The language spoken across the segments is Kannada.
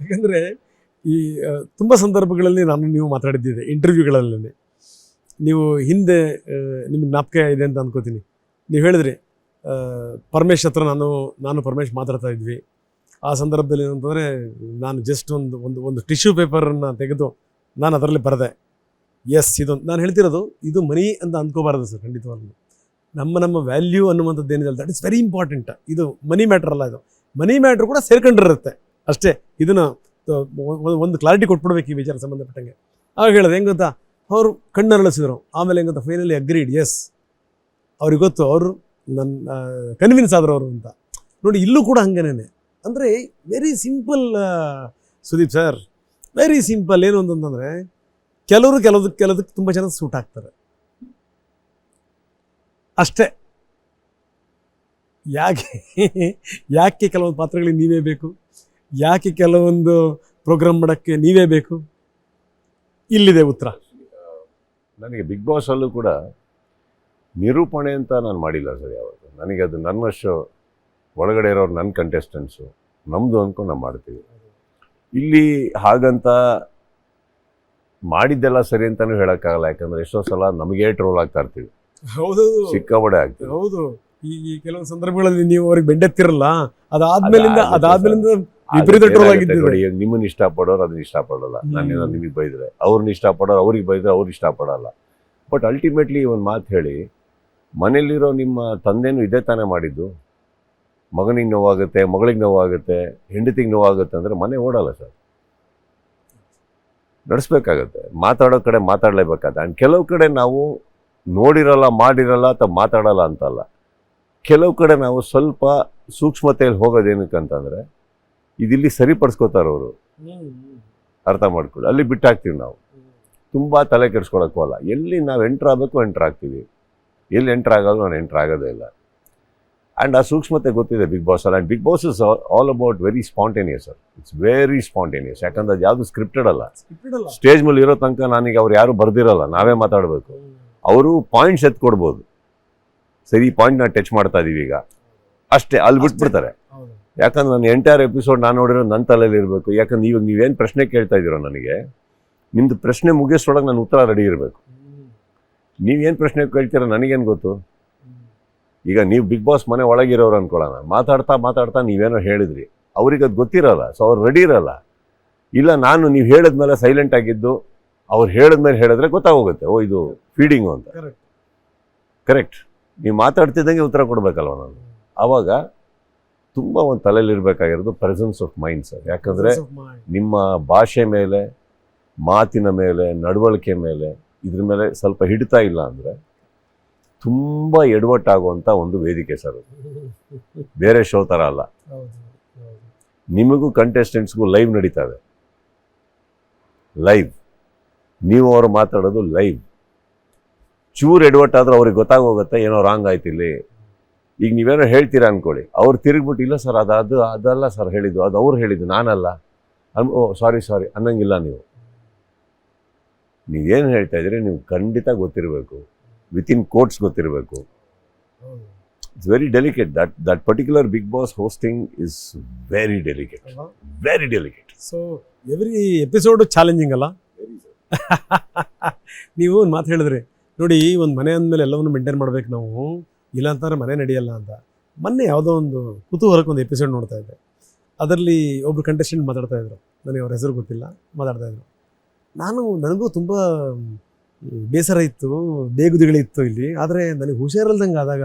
ಯಾಕಂದರೆ ಈ ತುಂಬ ಸಂದರ್ಭಗಳಲ್ಲಿ ನಾನು ನೀವು ಮಾತಾಡಿದ್ದಿದೆ ಇಂಟರ್ವ್ಯೂಗಳಲ್ಲೇ ನೀವು ಹಿಂದೆ ನಿಮಗೆ ಜ್ಞಾಪಕ ಇದೆ ಅಂತ ಅನ್ಕೋತೀನಿ. ನೀವು ಹೇಳಿದ್ರಿ ಪರಮೇಶ್ ಹತ್ರ ನಾನು ನಾನು ಪರಮೇಶ್ ಮಾತಾಡ್ತಾ ಇದ್ವಿ. ಆ ಸಂದರ್ಭದಲ್ಲಿ ಏನಂತಂದರೆ, ನಾನು ಜಸ್ಟ್ ಒಂದು ಒಂದು ಒಂದು ಟಿಶ್ಯೂ ಪೇಪರನ್ನು ತೆಗೆದು ನಾನು ಅದರಲ್ಲಿ ಬರೆದೆ. ಎಸ್ ಇದೊಂದು, ನಾನು ಹೇಳ್ತಿರೋದು, ಇದು ಮನಿ ಅಂತ ಅಂದ್ಕೋಬಾರ್ದು ಸರ್, ಖಂಡಿತವಾಗ್ಲೂ. ನಮ್ಮ ನಮ್ಮ ವ್ಯಾಲ್ಯೂ ಅನ್ನುವಂಥದ್ದು ಏನಿದೆ ದಟ್ ಇಸ್ ವೆರಿ ಇಂಪಾರ್ಟೆಂಟ್ ಇದು ಮನಿ ಮ್ಯಾಟ್ರ್ ಅಲ್ಲ ಇದು. ಮನಿ ಮ್ಯಾಟ್ರ್ ಕೂಡ ಸೇರ್ಕೊಂಡಿರುತ್ತೆ. ಅಷ್ಟೇ ಇದನ್ನು ಒಂದು ಕ್ಲಾರಿಟಿ ಕೊಟ್ಬಿಡ್ಬೇಕು ಈ ವಿಚಾರ ಸಂಬಂಧಪಟ್ಟಂಗೆ. ಆಗ ಹೇಳೋದು, ಹೆಂಗೆ ಗೊತ್ತಾ? ಅವರು ಕಣ್ಣರಳಿಸಿದ್ರು. ಆಮೇಲೆ ಹೆಂಗೆ ಗೊತ್ತಾ? ಫೈನಲಿ ಅಗ್ರೀಡ್ ಎಸ್ ಅವ್ರಿಗೆ ಗೊತ್ತು, ಅವರು ನನ್ನ ಕನ್ವಿನ್ಸ್ ಆದರು ಅವರು ಅಂತ. ನೋಡಿ, ಇಲ್ಲೂ ಕೂಡ ಹಂಗೇನೆ ಅಂದರೆ very simple Sudeep sir very simple ಏನು ಅಂತಂದರೆ, ಕೆಲವರು ಕೆಲವದಕ್ಕೆ ಕೆಲವದಕ್ಕೆ ತುಂಬ ಜನ ಸೂಟ್ ಆಗ್ತಾರೆ. ಅಷ್ಟೇ. ಯಾಕೆ ಯಾಕೆ ಕೆಲವೊಂದು ಪಾತ್ರಗಳಿಗೆ ನೀವೇ ಬೇಕು? ಯಾಕೆ ಕೆಲವೊಂದು ಪ್ರೋಗ್ರಾಮ್ ಮಾಡೋಕ್ಕೆ ನೀವೇ ಬೇಕು? ಇಲ್ಲಿದೆ ಉತ್ತರ. ನನಗೆ ಬಿಗ್ ಬಾಸ್ ಅಲ್ಲೂ ಕೂಡ ನಿರೂಪಣೆ ಅಂತ ನಾನು ಮಾಡಿಲ್ಲ ಸರ್ ಯಾವತ್ತು. ನನಗೆ ಅದು ನನ್ನ ಶೋ ಒಳಗಡೆ ಇರೋರು ನನ್ನ ಕಂಟೆಸ್ಟೆಂಟ್ಸು ನಮ್ಮದು ಅಂದ್ಕೊಂಡು ನಾವು ಮಾಡ್ತೀವಿ. ಇಲ್ಲಿ ಹಾಗಂತ ಮಾಡಿದ್ದೆಲ್ಲ ಸರಿ ಅಂತಾನೂ ಹೇಳೋಕ್ಕಾಗಲ್ಲ ಯಾಕಂದ್ರೆ ಎಷ್ಟೋ ಸಲ ನಮಗೆ ಟ್ರೋಲ್ ಆಗ್ತಾ ಇರ್ತೀವಿ. ಹೌದು. ಸಿಕ್ಕಾಬಡೆ ಆಗ್ತೀವಿ. ಹೌದು. ಈ ಕೆಲವು ಸಂದರ್ಭಗಳಲ್ಲಿ ನೀವು ಅವ್ರಿಗೆ ಬೆಂಡೆತ್ತಿರಲ್ಲ ಅದಾದ್ಮೇಲಿಂದ ಅದಾದ್ಮೇಲಿಂದ ವಿಪರೀತ ಟ್ರೋಲ್ ಆಗಿದ್ದೆ ಆಗಿದ್ದೀರಿ. ನೋಡಿ ಈಗ ನಿಮ್ಮನ್ನ ಇಷ್ಟಪಡೋರು ಅದನ್ನ ಇಷ್ಟಪಡೋಲ್ಲ. ನಾನೇನೋ ನಿಮಗೆ ಬೈದ್ರೆ ಅವ್ರನ್ನ ಇಷ್ಟಪಡೋರು ಅವ್ರಿಗೆ ಬೈದ್ರೆ ಅವ್ರು ಇಷ್ಟಪಡಲ್ಲ. ಬಟ್ ಅಲ್ಟಿಮೇಟ್ಲಿ ಒಂದು ಮಾತು ಹೇಳಿ ಮನೇಲಿರೋ ನಿಮ್ಮ ತಂದೆನೂ ಇದೇ ತಾನೇ ಮಾಡಿದ್ದು? ಮಗನಿಗೆ ನೋವಾಗುತ್ತೆ ಮಗಳಿಗೆ ನೋವಾಗುತ್ತೆ ಹೆಂಡತಿಗೆ ನೋವಾಗುತ್ತೆ ಅಂದರೆ ಮನೆ ಓಡಲ್ಲ ಸರ್. ನಡೆಸ್ಬೇಕಾಗತ್ತೆ. ಮಾತಾಡೋ ಕಡೆ ಮಾತಾಡಲೇಬೇಕಾಗತ್ತೆ. ಆ್ಯಂಡ್ ಕೆಲವು ಕಡೆ ನಾವು ನೋಡಿರಲ್ಲ ಮಾಡಿರಲ್ಲ ಅಥವಾ ಮಾತಾಡಲ್ಲ ಅಂತಲ್ಲ. ಕೆಲವು ಕಡೆ ನಾವು ಸ್ವಲ್ಪ ಸೂಕ್ಷ್ಮತೆಯಲ್ಲಿ ಹೋಗೋದೇನಕ್ಕೆ ಅಂತಂದರೆ ಇದಿಲ್ಲಿ ಸರಿಪಡಿಸ್ಕೋತಾರೆ ಅವರು. ಅರ್ಥ ಮಾಡ್ಕೊಳ್ಳಿ. ಅಲ್ಲಿ ಬಿಟ್ಟಾಕ್ತೀವಿ ನಾವು. ತುಂಬ ತಲೆ ಕೆಡಿಸ್ಕೊಳಕ್ಕೂ ಅಲ್ಲ. ಎಲ್ಲಿ ನಾವು ಎಂಟ್ರ್ ಆಗಬೇಕು ಎಂಟ್ರ್ ಆಗ್ತೀವಿ. ಎಲ್ಲಿ ಎಂಟ್ರ್ ಆಗೋದು ನಾನು ಎಂಟ್ರ್ ಆಗೋದೇ ಇಲ್ಲ. ಆ್ಯಂಡ್ ಆ ಸೂಕ್ಷ್ಮತೆ ಗೊತ್ತಿದೆ ಬಿಗ್ ಬಾಸ್ ಅಲ್ಲಿ. And Bigg Boss is all about very spontaneous sir it's very spontaneous ಯಾಕಂದ್ರೆ ಅದು ಯಾವುದು ಸ್ಕ್ರಿಪ್ಟೆಡ್ ಅಲ್ಲ. ಸ್ಟೇಜ್ ಮೇಲೆ ಇರೋ ತನಕ ನನಗೆ ಅವ್ರು ಯಾರು ಬರ್ದಿರಲ್ಲ. ನಾವೇ ಮಾತಾಡಬೇಕು. ಅವರು ಪಾಯಿಂಟ್ಸ್ ಎತ್ತು ಕೊಡ್ಬೋದು ಸರಿ ಪಾಯಿಂಟ್ ನಾವು ಟಚ್ ಮಾಡ್ತಾ ಇದ್ದೀವಿ ಈಗ ಅಷ್ಟೇ ಅಲ್ಲಿ ಬಿಟ್ಬಿಡ್ತಾರೆ. ಯಾಕಂದ್ರೆ ನಾನು ಎಂಟೈರ್ ಎಪಿಸೋಡ್ ನಾನು ನೋಡಿರೋದು ನನ್ನ ತಲೆಯಲ್ಲಿ ಇರಬೇಕು. ಯಾಕಂದ್ರೆ ಇವಾಗ ನೀವೇನು ಪ್ರಶ್ನೆ ಕೇಳ್ತಾ ಇದ್ದೀರೋ ನನಗೆ ನಿಮ್ಮದು ಪ್ರಶ್ನೆ ಮುಗಿಸೋಳಗೆ ನಾನು ಉತ್ತರ ರೆಡಿ ಇರಬೇಕು. ನೀವೇನು ಪ್ರಶ್ನೆ ಕೇಳ್ತೀರೋ ನನಗೇನು ಗೊತ್ತು? ಈಗ ನೀವು ಬಿಗ್ ಬಾಸ್ ಮನೆ ಒಳಗಿರೋರು ಅನ್ಕೊಳ್ಳೋಣ. ಮಾತಾಡ್ತಾ ಮಾತಾಡ್ತಾ ನೀವೇನೋ ಹೇಳಿದ್ರಿ. ಅವ್ರಿಗೆ ಅದು ಗೊತ್ತಿರಲ್ಲ ಸೊ ಅವ್ರು ರೆಡಿ ಇರಲ್ಲ. ಇಲ್ಲ ನಾನು ನೀವು ಹೇಳಿದ್ಮೇಲೆ ಸೈಲೆಂಟ್ ಆಗಿದ್ದು ಅವ್ರು ಹೇಳಿದ್ಮೇಲೆ ಹೇಳಿದ್ರೆ ಗೊತ್ತಾಗೋಗುತ್ತೆ. ಓ ಇದು ಫೀಡಿಂಗು ಅಂತ. ಕರೆಕ್ಟ್ ನೀವು ಮಾತಾಡ್ತಿದ್ದಂಗೆ ಉತ್ತರ ಕೊಡಬೇಕಲ್ವ ನಾನು? ಆವಾಗ ತುಂಬ ಒಂದು ತಲೆಯಲ್ಲಿ ಇರಬೇಕಾಗಿರೋದು ಪ್ರೆಸೆನ್ಸ್ ಆಫ್ ಮೈಂಡ್ ಸರ್ ಯಾಕಂದರೆ ನಿಮ್ಮ ಭಾಷೆ ಮೇಲೆ ಮಾತಿನ ಮೇಲೆ ನಡವಳಿಕೆ ಮೇಲೆ ಇದ್ರ ಮೇಲೆ ಸ್ವಲ್ಪ ಹಿಡಿತಾ ಇಲ್ಲ ಅಂದರೆ ತುಂಬ ಎಡವಟ್ಟಾಗುವಂಥ ಒಂದು ವೇದಿಕೆ ಸರ್. ಬೇರೆ ಶೋ ಥರ ಅಲ್ಲ. ನಿಮಗೂ ಕಂಟೆಸ್ಟೆಂಟ್ಸ್ಗೂ ಲೈವ್ ನಡೀತವೆ ಲೈವ್ ನೀವು ಅವರು ಮಾತಾಡೋದು ಲೈವ್ ಚೂರು ಎಡವಟ್ಟಾದ್ರೂ ಅವ್ರಿಗೆ ಗೊತ್ತಾಗೋಗುತ್ತೆ ಏನೋ ರಾಂಗ್ ಆಯ್ತು ಇಲ್ಲಿ. ಈಗ ನೀವೇನೋ ಹೇಳ್ತೀರಾ ಅನ್ಕೊಳ್ಳಿ. ಅವ್ರು ತಿರುಗ್ಬಿಟ್ಟು ಇಲ್ಲ ಸರ್ ಅದು ಅದು ಅದಲ್ಲ ಸರ್ ಹೇಳಿದ್ದು ಅದು ಅವ್ರು ಹೇಳಿದ್ದು ನಾನಲ್ಲ. ಅನ್ ಓ ಸಾರಿ ಸಾರಿ ಅನ್ನಂಗಿಲ್ಲ ನೀವು. ನೀವೇನು ಹೇಳ್ತಾ ಇದ್ದೀರಿ ನೀವು ಖಂಡಿತ ಗೊತ್ತಿರಬೇಕು. ವಿತಿನ್ ಕೋರ್ಟ್ಸ್ ಗೊತ್ತಿರಬೇಕು. It's very delicate that that particular Bigg Boss hosting is very delicate? Very delicate so every episode challenging ಅಲ್ಲ? ನೀವು ಒಂದು ಮಾತು ಹೇಳಿದ್ರಿ. ನೋಡಿ ಒಂದು ಮನೆ ಅಂದಮೇಲೆ ಎಲ್ಲವನ್ನು ಮೇಂಟೈನ್ ಮಾಡ್ಬೇಕು ನಾವು. ಇಲ್ಲ ಅಂತಂದ್ರೆ ಮನೆ ನಡೆಯಲ್ಲ ಅಂತ. ಮೊನ್ನೆ ಯಾವುದೋ ಒಂದು ಕುತೂಹಲಕ್ಕೆ ಒಂದು ಎಪಿಸೋಡ್ ನೋಡ್ತಾ ಇದ್ದೆ. ಅದರಲ್ಲಿ ಒಬ್ರು ಕಂಟೆಸ್ಟೆಂಟ್ ಮಾತಾಡ್ತಾ ಇದ್ರು. ನನಗೆ ಅವ್ರ ಹೆಸರು ಗೊತ್ತಿಲ್ಲ, ಮಾತಾಡ್ತಾ ಇದ್ರು. ನಾನು, ನನಗೂ ತುಂಬ ಬೇಸರ ಇತ್ತು, ಬೇಗುದಿಗಳಿತ್ತು ಇಲ್ಲಿ. ಆದರೆ ನನಗೆ ಹುಷಾರಿಲ್ದಂಗೆ ಆದಾಗ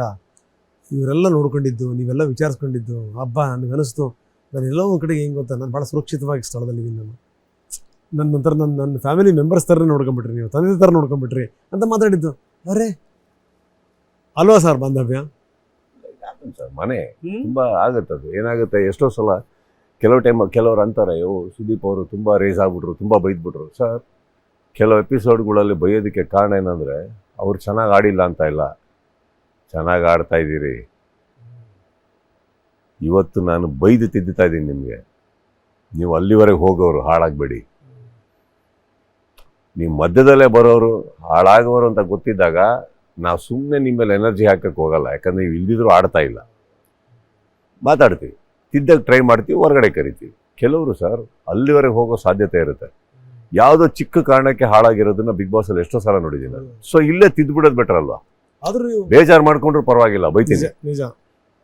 ಇವರೆಲ್ಲ ನೋಡ್ಕೊಂಡಿದ್ದು, ನೀವೆಲ್ಲ ವಿಚಾರಿಸ್ಕೊಂಡಿದ್ದು, ಹಬ್ಬ, ನನಗೆ ಅನಿಸ್ತು. ನಾನು ಎಲ್ಲೋ ಒಂದು ಕಡೆಗೆ ಹೆಂಗೆ ಗೊತ್ತಾ, ನಾನು ಭಾಳ ಸುರಕ್ಷಿತವಾಗಿ ಸ್ಥಳದಲ್ಲಿದ್ದೀನಿ ನಾನು. ನನ್ನ ನಂತರ ನನ್ನ ನನ್ನ ಫ್ಯಾಮಿಲಿ ಮೆಂಬರ್ಸ್ ಥರ ನೋಡ್ಕೊಂಬಿಟ್ರಿ, ನೀವು ತಂದೆ ಥರ ನೋಡ್ಕೊಂಬಿಟ್ರಿ ಅಂತ ಮಾತಾಡಿದ್ದು. ಅರೆ ಅಲ್ವಾ ಸರ್ ಬಾಂಧವ್ಯ? ಸರ್ ಮನೆ ತುಂಬ ಆಗುತ್ತೆ ಅದು. ಏನಾಗುತ್ತೆ ಎಷ್ಟೋ ಸಲ ಕೆಲವು ಟೈಮ್ ಕೆಲವರು ಅಂತಾರೆ ಓ ಸುದೀಪ್ ಅವರು ತುಂಬ ರೇಸ್ ಆಗ್ಬಿಟ್ರು ತುಂಬ ಬೈದ್ಬಿಟ್ರು. ಸರ್ ಕೆಲವು ಎಪಿಸೋಡ್ಗಳಲ್ಲಿ ಬೈಯೋದಕ್ಕೆ ಕಾರಣ ಏನಂದರೆ ಅವ್ರು ಚೆನ್ನಾಗಿ ಆಡಿಲ್ಲ ಅಂತ ಇಲ್ಲ. ಚೆನ್ನಾಗಿ ಆಡ್ತಾ ಇದ್ದೀರಿ. ಇವತ್ತು ನಾನು ಬೈದು ತಿದ್ದುತ್ತಾ ಇದ್ದೀನಿ ನಿಮಗೆ. ನೀವು ಅಲ್ಲಿವರೆಗೆ ಹೋಗೋರು ಹಾಳಾಗಬೇಡಿ. ನೀವು ಮಧ್ಯದಲ್ಲೇ ಬರೋರು ಹಾಳಾಗೋರು ಅಂತ ಗೊತ್ತಿದ್ದಾಗ ನಾವು ಸುಮ್ಮನೆ ನಿಮ್ಮ ಮೇಲೆ ಎನರ್ಜಿ ಹಾಕಕ್ಕೆ ಹೋಗಲ್ಲ ಯಾಕಂದ್ರೆ ನೀವು ಇಲ್ದಿದ್ರು ಆಡ್ತಾ ಇಲ್ಲ. ಮಾತಾಡ್ತೀವಿ. ತಿದ್ದಕ್ಕೆ ಟ್ರೈ ಮಾಡ್ತೀವಿ ಹೊರಗಡೆ ಕರಿತೀವಿ. ಕೆಲವರು ಸರ್ ಅಲ್ಲಿವರೆಗೆ ಹೋಗೋ ಸಾಧ್ಯತೆ ಇರುತ್ತೆ. ಯಾವುದೋ ಚಿಕ್ಕ ಕಾರಣಕ್ಕೆ ಹಾಳಾಗಿರೋದನ್ನ ಬಿಗ್ ಬಾಸ್ ಅಲ್ಲಿ ಎಷ್ಟೋ ಸಲ ನೋಡಿದ್ದೀನಿ ನಾನು. ಸೊ ಇಲ್ಲೇ ತಿದ್ದುಬಿಡೋದು ಬೆಟರ್ ಅಲ್ವಾ? ಆದ್ರೂ ಬೇಜಾರು ಮಾಡ್ಕೊಂಡ್ರು ಪರವಾಗಿಲ್ಲ ಬೈತೀನಿ.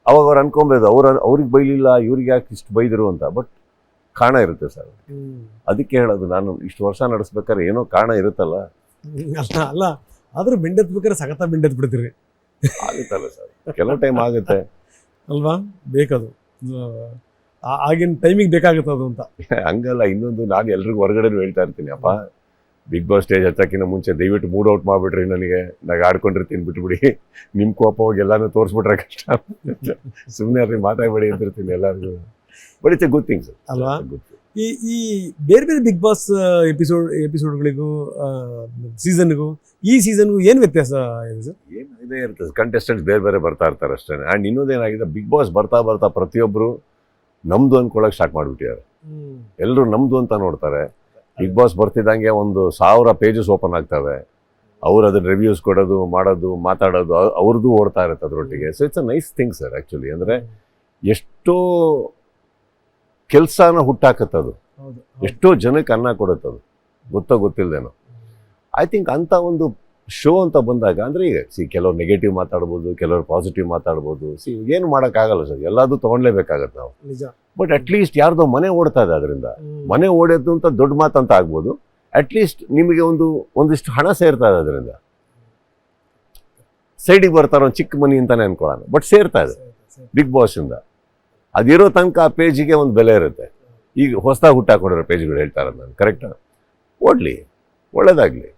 ಅವಾಗ ಅವ್ರು ಅನ್ಕೊಬೋದು ಅವ್ರ ಅವ್ರಿಗೆ ಬೈಲಿಲ್ಲ ಇವ್ರಿಗೆ ಯಾಕೆ ಇಷ್ಟು ಬೈದರು ಅಂತ. ಬಟ್ ಕಾರಣ ಇರುತ್ತೆ ಸರ್ ಅದಕ್ಕೆ ಹೇಳೋದು ನಾನು ಇಷ್ಟು ವರ್ಷ ನಡೆಸ್ಬೇಕಾದ್ರೆ ಏನೋ ಕಾರಣ ಇರುತ್ತಲ್ಲ. ಅಲ್ಲ. ಅಲ್ಲ ಬೆಂಡೆತ್ ಬೇಕಾದ್ರೆ ಸಖತ್ತ ಬೆಂಡೆತ್ ಬಿಡ್ತೀರಿ. ಆಗುತ್ತಲ್ಲ ಸರ್. ಕೆಲವು ಟೈಮ್ ಆಗುತ್ತೆ. ಅಲ್ವಾ? ಬೇಕದು. ಆಗಿನ ಟೈಮಿಗೆ ಬೇಕಾಗುತ್ತೆ ಅದು ಅಂತ. ಹಂಗಲ್ಲ ಇನ್ನೊಂದು ನಾನು ಎಲ್ರಿಗೂ ಹೊರಗಡೆ ಹೇಳ್ತಾ ಇರ್ತೀನಿ ಅಪ್ಪ. ಬಿಗ್ ಬಾಸ್ ಸ್ಟೇಜ್ ಹತ್ತಕ್ಕಿಂತ ಮುಂಚೆ ದಯವಿಟ್ಟು ಮೂಡ್ ಔಟ್ ಮಾಡ್ಬಿಡ್ರಿ ನನಗೆ. ನಾಗ ಆಡ್ಕೊಂಡಿರ್ತೀನಿ ಬಿಟ್ಬಿಡಿ ನಿಮ್ಮ ಕೋಪ ಹೋಗಿ ಎಲ್ಲಾನು ತೋರಿಸ್ಬಿಟ್ರೆ ಕಷ್ಟ. ಸುಮ್ಮನೆ ಅದ್ರಿಗೆ ಮಾತಾಡ್ಬೇಡಿ ಅಂತಿರ್ತೀನಿ ಎಲ್ಲರಿಗೂ. But it's a good thing sir ಅಲ್ವಾ? ಈ ಈ ಬೇರೆ ಬೇರೆ ಬಿಗ್ ಬಾಸ್ ಎಪಿಸೋಡ್ ಎಪಿಸೋಡ್ಗಳಿಗೂ ಸೀಸನ್ಗೂ ಈ ಸೀಸನ್ಗೂ ಏನು ವ್ಯತ್ಯಾಸ ಇದೆ ಸರ್? ಏನು ಇದೇ ಇರ್ತದೆ ಕಂಟೆಸ್ಟೆಂಟ್ಸ್ ಬೇರೆ ಬೇರೆ ಬರ್ತಾ ಇರ್ತಾರೆ ಅಷ್ಟೇ. ಆ್ಯಂಡ್ ಇನ್ನೊಂದೇನಾಗಿದೆ ಬಿಗ್ ಬಾಸ್ ಬರ್ತಾ ಬರ್ತಾ ಪ್ರತಿಯೊಬ್ಬರು ನಮ್ಮದು ಅಂದ್ಕೊಳ್ಳೋಕೆ ಸ್ಟಾರ್ಟ್ ಮಾಡಿಬಿಟ್ಟಿದ್ದಾರೆ. ಎಲ್ಲರೂ ನಮ್ಮದು ಅಂತ ನೋಡ್ತಾರೆ. ಬಿಗ್ ಬಾಸ್ ಬರ್ತಿದ್ದಂಗೆ ಒಂದು ಸಾವಿರ ಪೇಜಸ್ ಓಪನ್ ಆಗ್ತವೆ. ಅವ್ರು ಅದನ್ನ ರಿವ್ಯೂಸ್ ಕೊಡೋದು ಮಾಡೋದು ಮಾತಾಡೋದು ಅವ್ರದ್ದು ಓಡ್ತಾ ಇರುತ್ತೆ ಅದರೊಟ್ಟಿಗೆ. So it's a nice thing sir actually ಅಂದರೆ ಎಷ್ಟೋ ಕೆಲಸನ ಹುಟ್ಟಾಕತ್ತದು ಎಷ್ಟೋ ಜನಕ್ಕೆ ಅನ್ನ ಕೊಡುತ್ತದು ಗೊತ್ತೋ ಗೊತ್ತಿಲ್ಲದೇನೋ ಐ ಥಿಂಕ್ ಅಂಥ ಒಂದು ಶೋ ಅಂತ ಬಂದಾಗ ಅಂದರೆ ಈಗ ಸಿ ಕೆಲವ್ರು ನೆಗೆಟಿವ್ ಮಾತಾಡ್ಬೋದು ಕೆಲವ್ರು ಪಾಸಿಟಿವ್ ಮಾತಾಡ್ಬೋದು. ಸಿ ಏನು ಮಾಡೋಕ್ಕಾಗಲ್ಲ ಸರ್. ಎಲ್ಲದೂ ತೊಗೊಂಡ್ಲೇಬೇಕಾಗತ್ತೆ ನಾವು. ಬಟ್ ಅಟ್ಲೀಸ್ಟ್ ಯಾರ್ದೋ ಮನೆ ಓಡ್ತಾ ಇದೆ ಅದರಿಂದ. ಮನೆ ಓಡೋದು ಅಂತ ದೊಡ್ಡ ಮಾತಂತ ಆಗ್ಬೋದು. ಅಟ್ಲೀಸ್ಟ್ ನಿಮಗೆ ಒಂದು ಒಂದಿಷ್ಟು ಹಣ ಸೇರ್ತಾ ಇದೆ ಅದರಿಂದ. ಸೈಡಿಗೆ ಬರ್ತಾರೋ ಒಂದು ಚಿಕ್ಕ ಮನಿ ಅಂತಾನೆ ಅನ್ಕೊಳ್ಳೋಣ. ಬಟ್ ಸೇರ್ತಾ ಇದೆ. ಬಿಗ್ ಬಾಸಿಂದ ಅದಿರೋ ತನಕ ಆ ಪೇಜಿಗೆ ಒಂದು ಬೆಲೆ ಇರುತ್ತೆ. ಈಗ ಹೊಸದಾಗಿ ಹುಟ್ಟಾಕೊಂಡಿರೋ ಪೇಜ್ಗಳು ಹೇಳ್ತಾರೆ ನಾನು ಕರೆಕ್ಟಾ ಓಡಲಿ, ಒಳ್ಳೇದಾಗ್ಲಿ.